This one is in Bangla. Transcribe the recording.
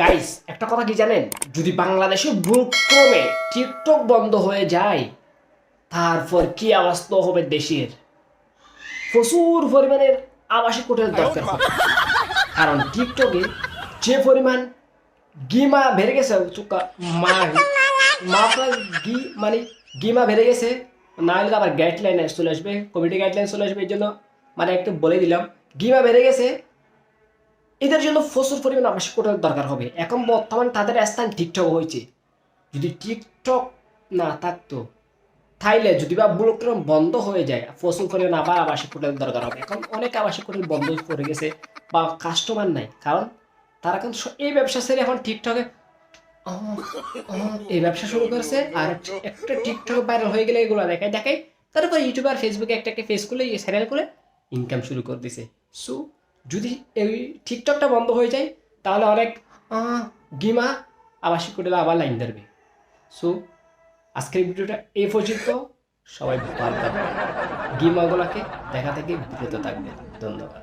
গাইস একটা কথা কি জানেন? যদি বাংলাদেশে ভুলক্রমে টিকটক বন্ধ হয়ে যায়, তারপর কি অবস্থা হবে দেশের? প্রচুর পরিমাণের আবাসিক হোটেল দরকার হবে। কারণ টিকটকে যে পরিমাণ গিমা বেড়ে গেছে মা মা গি মানে গিমা বেড়ে গেছে। না হলে আবার গাইডলাইন চলে আসবে কমিটি গাইডলাইন চলে আসবে, এই জন্য মানে একটু বলে দিলাম, গিমা বেড়ে গেছে এদের জন্য প্রচুর পরিমাণ আবাসিক হোটেল দরকার হবে। এখন বর্তমান তাদের স্থান টিকটক হয়েছে। যদি টিকটক না থাকতো তাইলে যদি বা ব্লকগ্রাম বন্ধ হয়ে যায় প্রচুর পরিমাণ আবার আবাসিক হোটেল দরকার হবে। এখন অনেক আবাসিক হোটেল বন্ধ করে গেছে বা কাস্টমার নাই। কারণ তারা এখন এই ব্যবসা ছেড়ে এখন আহ, এই ব্যবসা শুরু করেছে। আর একটা টিকটক ভাইরাল হয়ে গেলে এগুলো দেখায় দেখায়। তারপর ইউটিউব আর ফেসবুকে একটা একটা ফেস খুলে চ্যানেল করে ইনকাম শুরু করে দিছে। সো যদি এই টিকটকটা বন্ধ হয়ে যায়, তাহলে অনেক গিমা আবাসিক কোটেলা আবার লাইন ধরবে। সো আজকের ভিডিওটা এ পর্যন্ত। সবাই ভালো থাকবে গিমাগুলোকে দেখা থেকে বিরত থাকবে ধন্যবাদ।